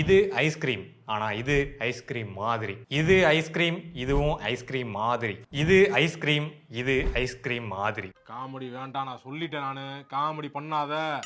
இது ஐஸ்கிரீம் ஆனா இது ஐஸ்கிரீம் மாதிரி. இது ஐஸ்கிரீம் இதுவும் ஐஸ்கிரீம் மாதிரி. இது ஐஸ்கிரீம் இது ஐஸ்கிரீம் மாதிரி. காமெடி வேண்டாம் நான் சொல்லிட்டேன் நானு. காமெடி பண்ணாத.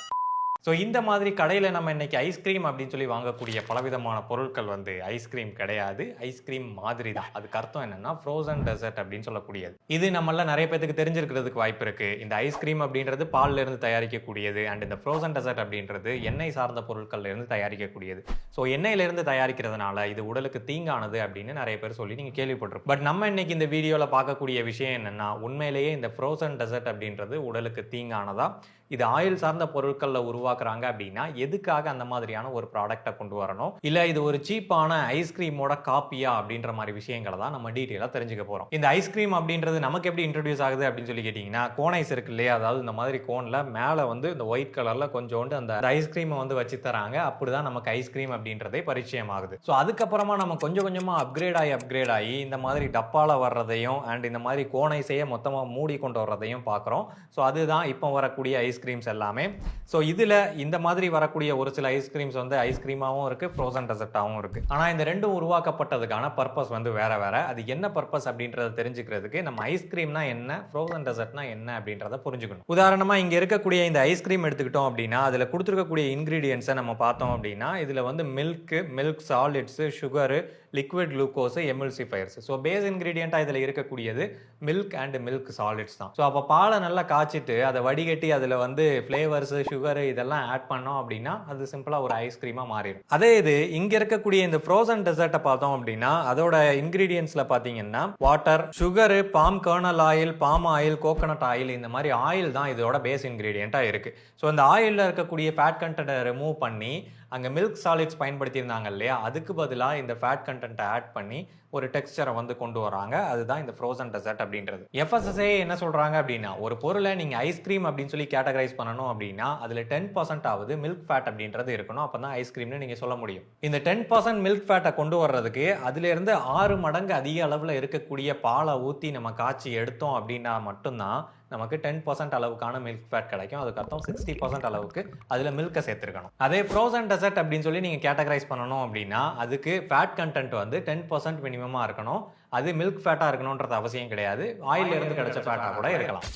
ஸோ இந்த மாதிரி கடையில் நம்ம இன்னைக்கு ஐஸ்கிரீம் அப்படின்னு சொல்லி வாங்கக்கூடிய பலவிதமான பொருட்கள் வந்து ஐஸ்கிரீம் கிடையாது. ஐஸ்கிரீம் மாதிரி தான் அதுக்கு அர்த்தம் என்னன்னா ஃப்ரோசன் டெசர்ட் அப்படின்னு சொல்லக்கூடியது. இது நம்மள நிறைய பேத்துக்கு தெரிஞ்சிருக்கிறதுக்கு வாய்ப்பு இருக்கு. இந்த ஐஸ்கிரீம் அப்படின்றது பால்ல இருந்து தயாரிக்கக்கூடியது. அண்ட் இந்த ஃப்ரோசன் டெசர்ட் அப்படின்றது எண்ணெய் சார்ந்த பொருட்கள்ல இருந்து தயாரிக்கக்கூடியது. ஸோ எண்ணெயிலிருந்து தயாரிக்கிறதுனால இது உடலுக்கு தீங்கானது அப்படின்னு நிறைய பேர் சொல்லி நீங்க கேள்விப்பட்டிருப்போம் பட் நம்ம இன்னைக்கு இந்த வீடியோவில் பார்க்கக்கூடிய விஷயம் என்னன்னா உண்மையிலேயே இந்த ஃப்ரோசன் டெசர்ட் அப்படின்றது உடலுக்கு தீங்கானதா? இது ஆயில் சார்ந்த பொருட்களில் உருவாக்குறாங்க அப்படின்னா எதுக்காக அந்த மாதிரியான ஒரு ப்ராடக்ட்டை கொண்டு வரணும்? இல்லை இது ஒரு சீப்பான ஐஸ்கிரீமோட காப்பியா அப்படின்ற மாதிரி விஷயங்களை தான் நம்ம டீட்டெயிலாக தெரிஞ்சுக்க போகிறோம் இந்த ஐஸ்கிரீம் அப்படின்றது நமக்கு எப்படி இன்ட்ரடியூஸ் ஆகுது அப்படின்னு சொல்லி கேட்டிங்கன்னா கோனைஸ் இருக்கு இல்லையா? அதாவது இந்த மாதிரி கோனில் மேலே வந்து இந்த ஒயிட் கலரில் கொஞ்சோண்டு அந்த ஐஸ்கிரீமை வந்து வச்சு தராங்க. அப்படி தான் நமக்கு ஐஸ்கிரீம் அப்படின்றதே பரிச்சயம் ஆகுது ஸோ அதுக்கப்புறமா நம்ம கொஞ்சம் கொஞ்சமாக அப்கிரேட் ஆகி அப்கிரேட் ஆகி இந்த மாதிரி டப்பாவில் வர்றதையும் அண்ட் இந்த மாதிரி கோனைஸையே மொத்தமாக மூடி கொண்டு வர்றதையும் பார்க்குறோம் ஸோ அதுதான் இப்போ வரக்கூடிய ஐஸ் ஐஸ்கிரீம்ஸ் எல்லாமே. ஸோ இதில் இந்த மாதிரி வரக்கூடிய ஒரு சில ஐஸ்கிரீம்ஸ் வந்து ஐஸ்கிரீமாகவும் இருக்குது ஃப்ரோசன் டெசர்ட்டாகவும் இருக்குது ஆனால் இந்த ரெண்டும் உருவாக்கப்பட்டதுக்கான பர்பஸ் வந்து வேற வேற. அது என்ன பர்பஸ் அப்படின்றத தெரிஞ்சுக்கிறதுக்கு நம்ம ஐஸ்கிரீம்னா என்ன ஃப்ரோசன் டெசர்ட்னா என்ன அப்படின்றத புரிஞ்சுக்கணும். உதாரணமாக இங்கே இருக்கக்கூடிய இந்த ஐஸ்கிரீம் எடுத்துக்கிட்டோம் அப்படின்னா அதில் கொடுத்துருக்கக்கூடிய இன்க்ரீடியன்ஸை நம்ம பார்த்தோம் அப்படின்னா இதில் வந்து milk milk solids sugar liquid glucose emulsifiers so base இன்க்ரீடியண்ட்டாக இதில் இருக்கக்கூடியது மில்க் அண்ட் மில்க் சாலிட்ஸ் தான். ஸோ அப்போ பாலை நல்லா காய்ச்சிட்டு அதை வடிகட்டி அதில் வந்து ஃப்ளேவர்ஸ் சுகரு இதெல்லாம் ஆட் பண்ணோம் அப்படின்னா அது சிம்பிளாக ஒரு ஐஸ்கிரீமாக மாறிடும். அதே இது இங்கே இருக்கக்கூடிய இந்த ஃப்ரோசன் டெசர்ட்டை பார்த்தோம் அப்படின்னா அதோட இன்க்ரீடியன்ஸில் பார்த்தீங்கன்னா water sugar palm kernel oil palm oil coconut oil இந்த மாதிரி ஆயில் தான் இதோட பேஸ் இன்க்ரீடியண்ட்டாக இருக்குது ஸோ அந்த ஆயிலில் இருக்கக்கூடிய ஃபேட் கண்டென்ட்டை ரிமூவ் பண்ணி அங்கே மில்க் சாலிட்ஸ் பயன்படுத்தியிருந்தாங்க இல்லையா? அதுக்கு பதிலாக இந்த ஃபேட் கண்டென்ட்டை ஆட் பண்ணி ஒரு டெக்ஸ்சரை வந்து கொண்டு வராங்க. அதுதான் இந்த ஃப்ரோசன் டெசர்ட் அப்படின்றது. எஃப்எஸ்எஸ்ஏ என்ன சொல்கிறாங்க அப்படின்னா ஒரு பொருளை நீங்கள் ஐஸ்கிரீம் அப்படின்னு சொல்லி கேட்டகரைஸ் பண்ணணும் அப்படின்னா அதில் டென் பர்சன்ட் ஆகுது மில்க் ஃபேட் அப்படின்றது இருக்கணும். அப்போ தான் ஐஸ்கிரீம்னு நீங்கள் சொல்ல முடியும். இந்த டென் பர்சன்ட் மில்க் ஃபேட்டை கொண்டு வர்றதுக்கு அதுலேருந்து ஆறு மடங்கு அதிக அளவில் இருக்கக்கூடிய பாலை ஊற்றி நம்ம காய்ச்சி எடுத்தோம் அப்படின்னா மட்டும்தான் நமக்கு டென் பர்சன்ட் அளவுக்கான மில்க் ஃபேட் கிடைக்கும். அதுக்கு அர்த்தம் சிக்ஸ்டி பர்சன்ட் அளவுக்கு அதில் மில்கை சேர்த்துருக்கணும். அதே ஃப்ரோசன் டெசர்ட் அப்படின்னு சொல்லி நீங்கள் கேட்டகரைஸ் பண்ணணும் அப்படின்னா அதுக்கு ஃபேட் கண்டென்ட் வந்து டென் பர்சன்ட் மினிமமாக இருக்கணும். அது மில்க் ஃபேட்டாக இருக்கணுன்றது அவசியம் கிடையாது. ஆயில இருந்து கிடைச்ச ஃபேட்டாக கூட இருக்கலாம்.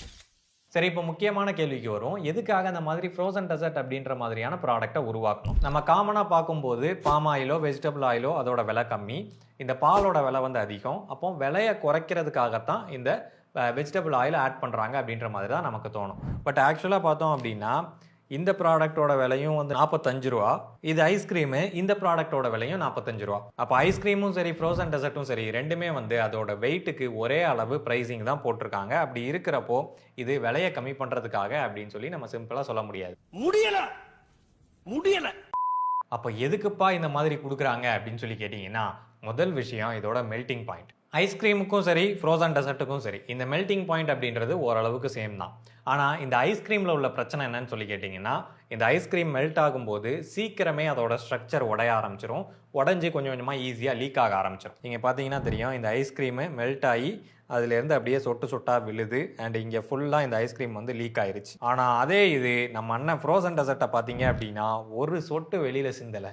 சரி இப்போ முக்கியமான கேள்விக்கு வரும் எதுக்காக அந்த மாதிரி ஃப்ரோசன் டெசர்ட் அப்படின்ற மாதிரியான ப்ராடக்ட்டை உருவாக்கணும்? நம்ம காமனாக பார்க்கும்போது பாம் ஆயிலோ வெஜிடபிள் ஆயிலோ அதோட விலை கம்மி. இந்த பாலோட விலை வந்து அதிகம். அப்போ விலையை குறைக்கிறதுக்காகத்தான் இந்த வெஜிடபிள் ஆயில் ஆட் பண்ணுறாங்க அப்படின்ற மாதிரி தான் நமக்கு தோணும். பட் ஆக்சுவலாக பார்த்தோம் அப்படின்னா இந்த ப்ராடக்ட்டோட விலையும் வந்து நாற்பத்தஞ்சு ரூபா. இது ஐஸ்கிரீமு இந்த ப்ராடக்ட்டோட விலையும் நாற்பத்தஞ்சு ரூபா. அப்போ ஐஸ்கிரீமும் சரி ஃப்ரோசன் டெசர்ட்டும் சரி ரெண்டுமே வந்து அதோட வெயிட்டுக்கு ஒரே அளவு ப்ரைஸிங் தான் போட்டிருக்காங்க. அப்படி இருக்கிறப்போ இது விலையை கம்மி பண்ணுறதுக்காக அப்படின்னு சொல்லி நம்ம சிம்பிளாக சொல்ல முடியாது. முடியல! முடியல! அப்போ எதுக்குப்பா இந்த மாதிரி கொடுக்குறாங்க அப்படின்னு சொல்லி கேட்டிங்கன்னா முதல் விஷயம் இதோட மெல்டிங் பாயிண்ட் ஐஸ்கிரீமுக்கும் சரி ஃப்ரோசன் டெசர்ட்டுக்கும் சரி இந்த மெல்டிங் பாயிண்ட் அப்படின்றது ஓரளவுக்கு சேம் தான். ஆனால் இந்த ஐஸ்கிரீமில் உள்ள பிரச்சனை என்னன்னு சொல்லி கேட்டிங்கன்னா இந்த ஐஸ்கிரீம் மெல்ட் ஆகும்போது சீக்கிரமே அதோட ஸ்ட்ரக்சர் உடைய ஆரம்பிச்சிரும். உடஞ்சி கொஞ்சம் கொஞ்சமாக ஈஸியாக லீக் ஆக ஆரம்பிச்சிடும் நீங்கள் பார்த்தீங்கன்னா தெரியும் இந்த ஐஸ்கிரீமு மெல்ட் ஆகி அதுலேருந்து அப்படியே சொட்டு சொட்டாக விழுது அண்ட் இங்கே ஃபுல்லாக இந்த ஐஸ்கிரீம் வந்து லீக் ஆயிருச்சு. ஆனால் அதே இது நம்ம அண்ணன் ஃப்ரோசன் டெசர்ட்டை பார்த்தீங்க அப்படின்னா ஒரு சொட்டு வெளியில் சிந்தலை.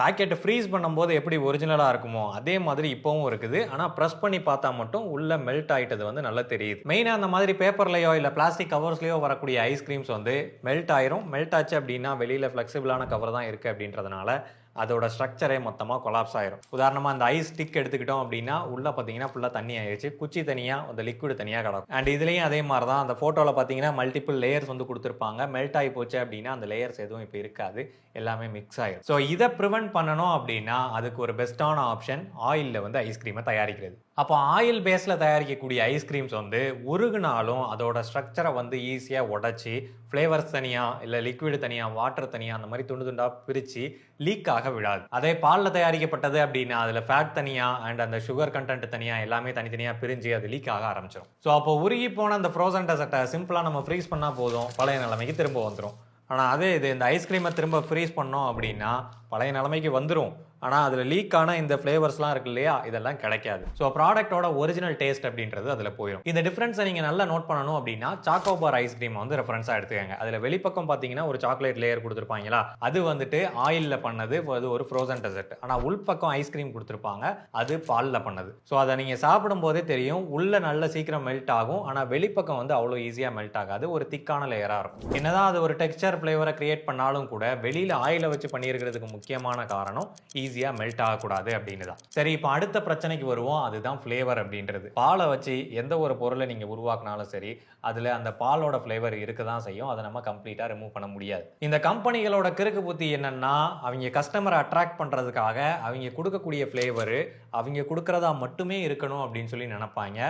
பேக்கெட்டை ஃப்ரீஸ் பண்ணும்போது எப்படி ஒரிஜினலாக இருக்குமோ அதே மாதிரி இப்போவும் இருக்குது. ஆனால் ப்ரெஸ் பண்ணி பார்த்தா மட்டும் உள்ள மெல்ட் ஆகிட்டது வந்து நல்லா தெரியுது. மெயினாக அந்த மாதிரி பேப்பர்லையோ இல்லை பிளாஸ்டிக் கவர்ஸ்லையோ வரக்கூடிய ஐஸ்கிரீம்ஸ் வந்து மெல்ட் ஆயிரும். மெல்ட் ஆச்சு அப்படின்னா வெளியில் ஃப்ளெக்சிபிளான கவர் தான் இருக்குது அப்படின்றதுனால அதோட ஸ்ட்ரக்சரே மொத்தமாக கொலாப்ஸ் ஆயிரும். உதாரணமாக அந்த ஐஸ் ஸ்டிக் எடுத்துக்கிட்டோம் அப்படின்னா உள்ள பார்த்தீங்கன்னா ஃபுல்லாக தண்ணி ஆயிடுச்சு குச்சி தனியாக அந்த லிக்விட் தனியாக கிடக்கும். அண்ட் இதுலேயும் அதே மாதிரி தான் அந்த ஃபோட்டோவில் பார்த்தீங்கன்னா மல்டிபிள் லேயர்ஸ் வந்து கொடுத்துருப்பாங்க. மெல்ட் ஆகி போச்சு அப்படின்னா அந்த லேயர்ஸ் எதுவும் இப்போ இருக்காது. எல்லாமே மிக்ஸ் ஆயிடும் ஸோ இதை ப்ரிவென்ட் பண்ணணும் அப்படின்னா அதுக்கு ஒரு பெஸ்ட்டான ஆப்ஷன் ஆயிலில் வந்து ஐஸ்கிரீமை தயாரிக்கிறது. அப்போ ஆயில் பேஸில் தயாரிக்கக்கூடிய ஐஸ்கிரீம்ஸ் வந்து உருகுனாலும் அதோட ஸ்ட்ரக்சரை வந்து ஈஸியாக உடச்சி ஃப்ளேவர்ஸ் தனியாக இல்லை லிக்விடு தனியாக வாட்டர் தனியாக அந்த மாதிரி துண்டு துண்டாக பிரித்து லீக் ஆக விடாது. அதே பாலில் தயாரிக்கப்பட்டது அப்படின்னா அதில் ஃபேட் தனியாக அண்ட் அந்த சுகர் கண்டென்ட் தனியாக எல்லாமே தனித்தனியாக பிரிஞ்சு அது லீக் ஆக ஆரம்பிச்சிடும் ஸோ அப்போ உருகி போன அந்த ஃப்ரோசன் டெசர்ட்டை சிம்பிளாக நம்ம ஃப்ரீஸ் பண்ணால் போதும் பழைய நிலைமைக்கு திரும்ப வந்துடும் ஆனால் அதே இது இந்த ஐஸ்கிரீமை திரும்ப ஃப்ரீஸ் பண்ணோம் அப்படின்னா பழைய நிலைமைக்கு வந்துடும் ஆனால் அதில் லீக் ஆன இந்த ஃப்ளேவர்ஸ்லாம் இருக்கு இல்லையா இதெல்லாம் கிடைக்காது. ஸோ ப்ராடக்ட்டோட ஒரிஜினல் டேஸ்ட் அப்படின்றது அதில் போயிடும் இந்த டிஃப்ரென்ஸை நீங்கள் நல்லா நோட் பண்ணணும் அப்படின்னா சாக்கோபார் ஐஸ்கிரீம் வந்து ரெஃபரன்ஸாக எடுத்துக்கங்க. அதில் வெளிப்பக்கம் பார்த்தீங்கன்னா ஒரு சாக்லேட் லேயர் கொடுத்துருப்பாங்களா அது வந்துட்டு ஆயிலில் பண்ணது அது ஒரு ஃப்ரோசன் டெசர்ட் ஆனால் உள்பக்கம் ஐஸ்கிரீம் கொடுத்துருப்பாங்க அது பாலில் பண்ணது. ஸோ அதை நீங்கள் சாப்பிடும் போதே தெரியும் உள்ளே நல்ல சீக்கிரம் மெல்ட் ஆகும். ஆனால் வெளிப்பக்கம் வந்து அவ்வளோ ஈஸியாக மெல்ட் ஆகாது ஒரு திக்கான லேயராக இருக்கும். என்னதான் அது ஒரு டெக்ஸ்சர் ஃப்ளேவரை கிரியேட் பண்ணாலும் கூட வெளியில் ஆயிலை வச்சு பண்ணியிருக்கிறதுக்கு முக்கியமான காரணம் ஈஸியாக மெல்ட் ஆகக்கூடாது அப்படின்னு தான் சரி இப்போ அடுத்த பிரச்சனைக்கு வருவோம். அதுதான் ஃப்ளேவர் அப்படின்றது. பாலை வச்சு எந்த ஒரு பொருளை நீங்கள் உருவாக்குனாலும் சரி அதில் அந்த பாலோட ஃப்ளேவர் இருக்க தான் செய்யும். அதை நம்ம கம்ப்ளீட்டாக ரிமூவ் பண்ண முடியாது. இந்த கம்பெனிகளோட கிறுக்கு புத்தி என்னன்னா அவங்க கஸ்டமரை அட்ராக்ட் பண்ணுறதுக்காக அவங்க கொடுக்கக்கூடிய ஃப்ளேவரு அவங்க கொடுக்குறதா மட்டுமே இருக்கணும் அப்படின்னு சொல்லி நினைப்பாங்க.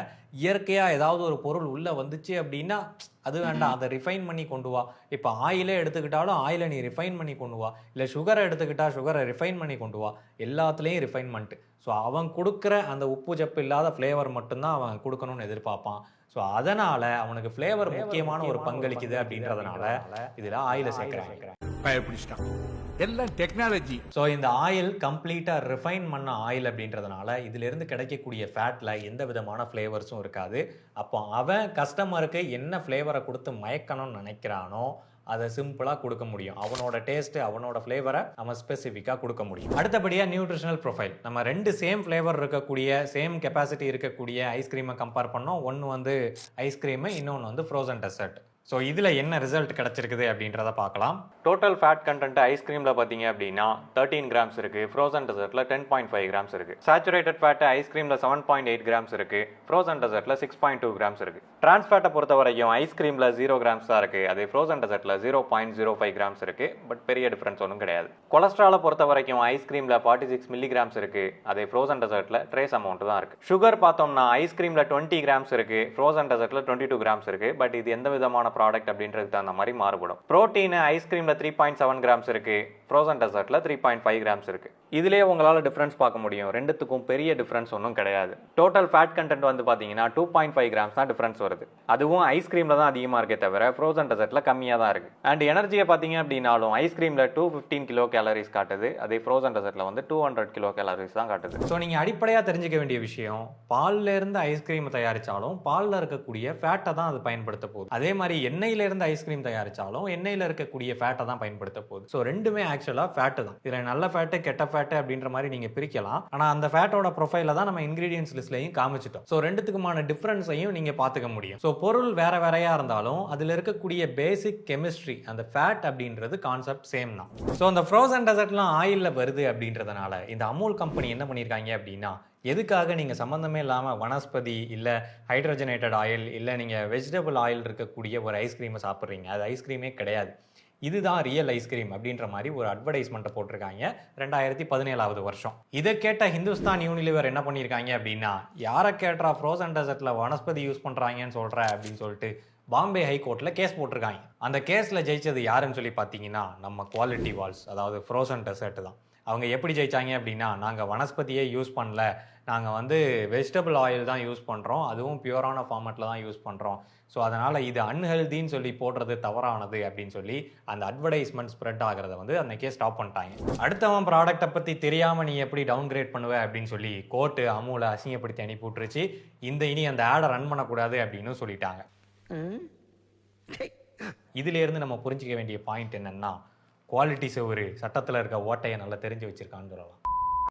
இயற்கையாக ஏதாவது ஒரு பொருள் உள்ளே வந்துச்சு அப்படின்னா அது வேண்டாம். அதை ரிஃபைன் பண்ணி கொண்டு வா. இப்போ ஆயிலே எடுத்துக்கிட்டாலும் ஆயிலை நீ ரிஃபைன் பண்ணி கொண்டு வா. இல்லை சுகரை எடுத்துக்கிட்டா சுகரை ரிஃபைன் பண்ணி கொண்டு வா. எல்லாத்துலேயும் ரிஃபைன்மெண்ட் ஸோ அவன் கொடுக்குற அந்த உப்பு சப்பு இல்லாத ஃப்ளேவர் மட்டும்தான் அவன் கொடுக்கணும்னு எதிர்பார்ப்பான். ஸோ அதனால அவனுக்கு ஃப்ளேவர் முக்கியமான ஒரு பங்களிக்குது அப்படின்றதுனால இதில் ஆயிலை சேர்க்குறாங்க. பயப்பிடிச்சிட்டான். எல்லாம் டெக்னாலஜி ஸோ இந்த ஆயில் கம்ப்ளீட்டாக ரிஃபைன் பண்ண ஆயில் அப்படின்றதுனால இதிலிருந்து கிடைக்கக்கூடிய ஃபேட்டில் எந்த விதமான ஃப்ளேவர்ஸும் இருக்காது. அப்போ அவன் கஸ்டமருக்கு என்ன ஃப்ளேவரை கொடுத்து மயக்கணும்னு நினைக்கிறானோ அதை சிம்பிளாக கொடுக்க முடியும். அவனோட டேஸ்ட்டு அவனோட ஃப்ளேவரை நம்ம ஸ்பெசிஃபிக்காக கொடுக்க முடியும். அடுத்தபடியாக நியூட்ரிஷனல் ப்ரொஃபைல் நம்ம ரெண்டு சேம் ஃப்ளேவர் இருக்கக்கூடிய சேம் கெப்பாசிட்டி இருக்கக்கூடிய ஐஸ்கிரீமை கம்பேர் பண்ணோம். ஒன்று வந்து ஐஸ்கிரீமு இன்னொன்று வந்து ஃப்ரோசன் டெசர்ட் ஸோ இதில் என்ன ரிசல்ட் கிடச்சிருக்குது அப்படின்றத பார்க்கலாம். டோட்டல் ஃபேட் கண்டென்ட் ஐஸ்கிரீமில் பார்த்தீங்க அப்படின்னா தேர்ட்டீன் கிராம்ஸ் இருக்குது ஃப்ரோசன் டெசர்ட்டில் டென் பாயிண்ட் ஃபைவ் கிராம்ஸ் இருக்குது சேச்சுரேட்டட் ஃபேட் ஐஸ்கிரீமில் செவன் பாயிண்ட் எயிட் கிராம்ஸ் இருக்குது ஃப்ரோசன் டெசர்ட்டில் சிக்ஸ் பாயிண்ட் டூ கிராம்ஸ் இருக்குது ட்ரான்ஸ் ஃபேட்டை பொறுத்த வரைக்கும் ஐஸ்கிரீமில் ஜீரோ கிராம்ஸ் தான் இருக்குது அதே frozen டெசர்ட்டில் zero point zero five grams இருக்குது பட் பெரிய டிஃப்ரென்ஸ் ஒன்றும் கிடையாது. கொலஸ்ட்ராலை பொறுத்த வரைக்கும் ஐஸ்கிரீமில் ஃபார்ட்டி சிக்ஸ் மில்லி கிராம்ஸ் இருக்குது அதே ஃப்ரோசன் டெசர்ட்டில் ட்ரேஸ் அமௌண்ட் தான் இருக்குது சுகர் பார்த்தோம்னா ஐஸ்கிரீமில் டுவெண்ட்டி கிராம்ஸ் இருக்குது ஃப்ரோசன் டெசர்ட்டில் டுவெண்ட்டி டூ கிராம்ஸ் இருக்குது பட் இது எந்த விதமான ப்ராடக்ட் அப்படின்றதுக்கு தகுந்த மாதிரி மாறுபடும். ப்ரோட்டீன் ஐஸ்கிரீமில் த்ரீ பாயிண்ட் செவன் கிராம்ஸ் இருக்குது ஃப்ரோசன் டெசர்ட்டில் த்ரீ பாயிண்ட் ஃபைவ் கிராம்ஸ் இருக்குது இதுலேயே உங்களால் டிஃப்ரென்ஸ் பார்க்க முடியும். ரெண்டுத்துக்கும் பெரிய டிஃப்ரென்ஸ் ஒன்றும் கிடையாது. டோட்டல் ஃபேட் கண்டென்ட் வந்து பார்த்தீங்கன்னா டூ பாயிண்ட் ஃபைவ் கிராம்ஸ் தான் டிஃப்ரென்ஸ் வருது. அதுவும் ஐஸ்கிரீமில் தான் அதிகமாக இருக்கே தவிர ஃப்ரோசன் டெசர்ட்டில் கம்மியாக தான் இருக்குது அண்ட் எனர்ஜியை பார்த்தீங்க அப்படின்னாலும் ஐஸ்கிரீமில் டூ ஃபிஃப்டீன் கிலோ கேலரிஸ் காட்டுது. அதே ஃப்ரோசன் டெசர்ட்டில் வந்து டூ ஹண்ட்ரட் கிலோ கேலரிஸ் தான் காட்டுது. ஸோ நீங்கள் அடிப்படையாக தெரிஞ்சுக்க வேண்டிய விஷயம் பால்லேருந்து ஐஸ்கிரீம் தயாரித்தாலும் பாலில் இருக்கக்கூடிய ஃபேட்டை தான் அது பயன்படுத்த போகுது. அதே மாதிரி எண்ணெயில இருந்து ஐஸ்கிரீம் தயாரித்தாலும் எண்ணெயில் இருக்கக்கூடிய ஃபேட்டை தான் பயன்படுத்த போகுது. ஸோ ரெண்டுமே ஆக்சுவலாக ஃபேட்டு தான். இதில் நல்ல ஃபேட்டு கெட்ட ஃபேட்டு அப்படின்ற மாதிரி நீங்கள் பிரிக்கலாம். ஆனால் அந்த ஃபேட்டோட ப்ரொஃபைல தான் நம்ம இன்கிரீடியன்ஸ் லிஸ்ட்லையும் காமிச்சிட்டோம். ஸோ ரெண்டுத்துக்குமான டிஃப்ரென்ஸையும் நீங்கள் பார்த்துக்க முடியும். ஸோ பொருள் வேற வேறையா இருந்தாலும் அதில் இருக்கக்கூடிய பேசிக் கெமிஸ்ட்ரி அந்த ஃபேட் அப்படின்றது கான்செப்ட் சேம் தான். ஸோ அந்த ஃப்ரோசன் டெசர்ட்லாம் ஆயிலில் வருது அப்படின்றதுனால இந்த அமூல் கம்பெனி என்ன பண்ணியிருக்காங்க அப்படின்னா எதுக்காக நீங்கள் சம்மந்தமே இல்லாமல் வனஸ்பதி இல்லை ஹைட்ரஜனேட்டட் ஆயில் இல்லை நீங்கள் வெஜிடபிள் ஆயில் இருக்கக்கூடிய ஒரு ஐஸ்கிரீமை சாப்பிட்றீங்க. அது ஐஸ்கிரீமே கிடையாது. இதுதான் ரியல் ஐஸ்கிரீம் அப்படின்ற மாதிரி ஒரு அட்வர்டைஸ்மெண்ட்டை போட்டிருக்காங்க ரெண்டாயிரத்தி பதினேழாவது வருஷம். இதை கேட்ட ஹிந்துஸ்தான் யூனிலிவர் என்ன பண்ணியிருக்காங்க அப்படின்னா யாரை கேட்டா ஃப்ரோசன் டெசர்ட்டில் வனஸ்பதி யூஸ் பண்ணுறாங்கன்னு சொல்கிற அப்படின்னு சொல்லிட்டு பாம்பே ஹைகோர்ட்டில் கேஸ் போட்டிருக்காங்க. அந்த கேஸில் ஜெயிச்சது யாருன்னு சொல்லி பார்த்தீங்கன்னா நம்ம குவாலிட்டி வால்ஸ் அதாவது ஃப்ரோசன் டெசர்ட் தான். அவங்க எப்படி ஜெயிச்சாங்க அப்படின்னா நாங்கள் வனஸ்பதியே யூஸ் பண்ணல. நாங்கள் வந்து வெஜிடபிள் ஆயில் தான் யூஸ் பண்ணுறோம் அதுவும் பியூரான ஃபார்மேட்டில் தான் யூஸ் பண்ணுறோம் ஸோ அதனால் இது அன்ஹெல்தின்னு சொல்லி போடுறது தவறானது அப்படின்னு சொல்லி அந்த அட்வர்டைஸ்மெண்ட் ஸ்ப்ரெட் ஆகிறத வந்து அன்னைக்கே ஸ்டாப் பண்ணிட்டாங்க. அடுத்தவன் ப்ராடக்ட்டை பற்றி தெரியாமல் நீ எப்படி டவுன் கிரேட் பண்ணுவ அப்படின்னு சொல்லி கோர்ட்டு அமூலை அசிங்கப்படுத்தி அனுப்பி விட்டுருச்சு. இந்த இனி அந்த ஆடை ரன் பண்ணக்கூடாது அப்படின்னு சொல்லிட்டாங்க. இதுல இருந்து நம்ம புரிஞ்சிக்க வேண்டிய பாயிண்ட் என்னன்னா குவாலிட்டி ஒரு சட்டத்தில் இருக்க ஓட்டையை நல்லா தெரிஞ்சு வச்சிருக்கான்னு சொல்லலாம்.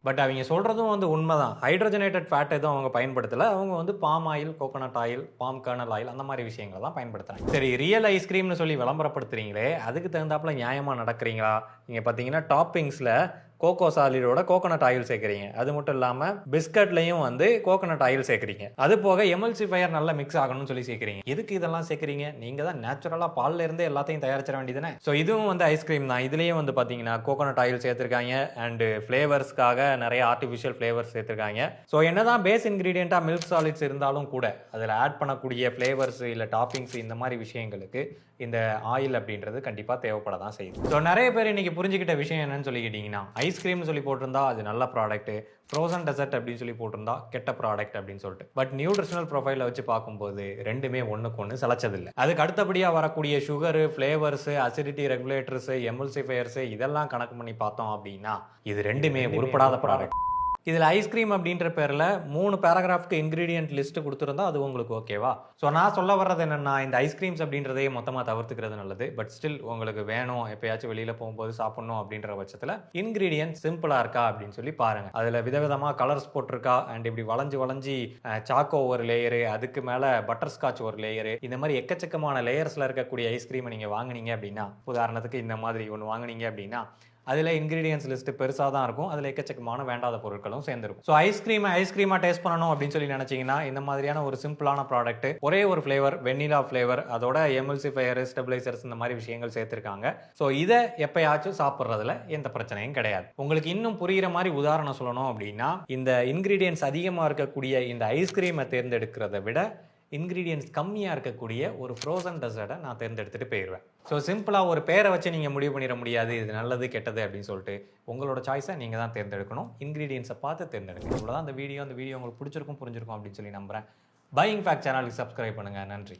பட் அவங்க சொல்கிறதும் வந்து உண்மை தான் ஹைட்ரஜனேட்டட் ஃபேட் எதுவும் அவங்க பயன்படுத்தலை. அவங்க வந்து palm oil coconut oil palm kernel oil அந்த மாதிரி விஷயங்களை தான் பயன்படுத்துறாங்க. சரி ரியல் ஐஸ்கிரீம்னு சொல்லி விளம்பரப்படுத்துறீங்களே அதுக்கு தகுந்தாப்புல நியாயமாக நடக்கிறீங்களா? நீங்கள் பார்த்தீங்கன்னா டாப்பிங்ஸில் கோகோ சாலிடோட கோகனட் ஆயில் சேர்க்குறீங்க. அது மட்டும் இல்லாமல் பிஸ்கட்லையும் வந்து கோகனட் ஆயில் சேர்க்குறீங்க. அது போக எமல்சிஃபயர் நல்லா மிக்ஸ் ஆகணும்னு சொல்லி சேர்க்குறீங்க. எதுக்கு இதெல்லாம் சேர்க்குறீங்க? நீங்கள் தான் நேச்சுரலாக பால்ல இருந்தே எல்லாத்தையும் தயாரிச்சிட வேண்டியதுனே ஸோ இதுவும் வந்து ஐஸ்கிரீம் தான். இதுலேயும் வந்து பார்த்தீங்கன்னா கோகனட் ஆயில் சேர்த்துருக்காங்க. அண்டு ஃப்ளேவர்ஸ்க்காக நிறைய ஆர்டிஃபிஷியல் ஃப்ளேவர்ஸ் சேர்த்துருக்காங்க. ஸோ என்னதான் பேஸ் இன்க்ரீடியண்ட்டாக மில்க் சாலிட்ஸ் இருந்தாலும் கூட அதில் ஆட் பண்ணக்கூடிய ஃப்ளேவர்ஸ் இல்லை டாப்பிங்ஸ் இந்த மாதிரி விஷயங்களுக்கு இந்த ஆயில் அப்படின்றது கண்டிப்பாக தேவைப்பட தான் செய்யுது. ஸோ நிறைய பேர் இன்னைக்கு புரிஞ்சுக்கிட்ட விஷயம் என்னன்னு சொல்லிக்கிட்டீங்கன்னா ஐஸ்கிரீம்னு சொல்லி போட்டிருந்தா அது நல்ல ப்ராடக்ட் ஃப்ரோசன் டெசர்ட் அப்படின்னு சொல்லி போட்டிருந்தா கெட்ட ப்ராடக்ட் அப்படின்னு சொல்லிட்டு. பட் நியூட்ரிஷனல் ப்ரொஃபைலை வச்சு பார்க்கும்போது ரெண்டுமே ஒன்றுக்கு ஒன்று சளைச்சதில்லை அதுக்கு அடுத்தபடியாக வரக்கூடிய sugar flavours acidity regulators emulsifiers இதெல்லாம் கணக்கு பண்ணி பார்த்தோம் அப்படின்னா இது ரெண்டுமே உருப்படாத ப்ராடக்ட் இதில் ஐஸ்கிரீம் அப்படின்ற பேரில் மூணு பேராகிராஃப்க்கு இன்க்ரீடியன்ட் லிஸ்ட்டு கொடுத்துருந்தா அது உங்களுக்கு ஓகேவா ஸோ நான் சொல்ல வர்றது என்னென்னா இந்த ஐஸ்கிரீம்ஸ் அப்படின்றதையே மொத்தமாக தவிர்த்துக்கிறது நல்லது. பட் ஸ்டில் உங்களுக்கு வேணும் எப்பயாச்சும் வெளியில் போகும்போது சாப்பிடணும் அப்படின்ற பட்சத்தில் இன்க்ரீடியன்ட் சிம்பிளாக இருக்கா அப்படின்னு சொல்லி பாருங்கள் அதில் விதவிதமாக கலர்ஸ் போட்டிருக்கா? அண்ட் இப்படி வளைஞ்சு வளைஞ்சி சாக்கோ ஒரு லேயரு அதுக்கு மேலே பட்டர் ஸ்காட்ச் ஒரு லேயரு இந்த மாதிரி எக்கச்சக்கமான லேயர்ஸில் இருக்கக்கூடிய ஐஸ்கிரீமை நீங்கள் வாங்குனீங்க அப்படின்னா உதாரணத்துக்கு இந்த மாதிரி ஒன்று வாங்குனீங்க அப்படின்னா அதில் இன்கிரீடியன்ஸ் லிஸ்ட்டு பெருசாக தான் இருக்கும். அதில் எக்கச்சக்கமான வேண்டாத பொருட்களும் சேர்ந்துருக்கும். ஸோ ஐஸ்கிரீமை ஐஸ்கிரீமாக டேஸ்ட் பண்ணணும் அப்படின்னு சொல்லி நினச்சிங்கன்னா இந்த மாதிரியான ஒரு சிம்பிளான ப்ராடக்ட் ஒரே ஒரு ஃப்ளேவர் வெண்ணிலா ஃப்ளேவர் அதோட எம்எல்சிஃபையர் ஸ்டெபிளைசர்ஸ் இந்த மாதிரி விஷயங்கள் சேர்த்துருக்காங்க. ஸோ இதை எப்பயாச்சும் சாப்பிட்றதுல எந்த பிரச்சனையும் கிடையாது. உங்களுக்கு இன்னும் புரிகிற மாதிரி உதாரணம் சொல்லணும் அப்படின்னா இந்த இன்கிரீடியன்ஸ் அதிகமாக இருக்கக்கூடிய இந்த ஐஸ்கிரீமை தேர்ந்தெடுக்கிறத விட இன்க்ரீடியன்ஸ் கம்மியாக இருக்கக்கூடிய ஒரு ஃப்ரோசன் டெசர்ட்டை நான் தேர்ந்தெடுத்துட்டு போயிடுவேன் ஸோ சிம்பிளாக ஒரு பேரை வச்சு நீங்கள் முடிவு பண்ணிட முடியாது இது நல்லது கெட்டது அப்படின்னு சொல்லிட்டு உங்களோட சாய்ஸை நீங்கள் தான் தேர்ந்தெடுக்கணும். இன்க்ரீடியன்ஸை பார்த்து தேர்ந்தெடுக்கணும். இவ்வளோதான் அந்த வீடியோ அந்த வீடியோ உங்களுக்கு பிடிச்சிருக்கும் புரிஞ்சிருக்கும் அப்படின்னு சொல்லி நம்புகிறேன் பையிங் ஃபேக்ட் சேனலுக்கு சப்ஸ்கிரைப் பண்ணுங்கள் நன்றி.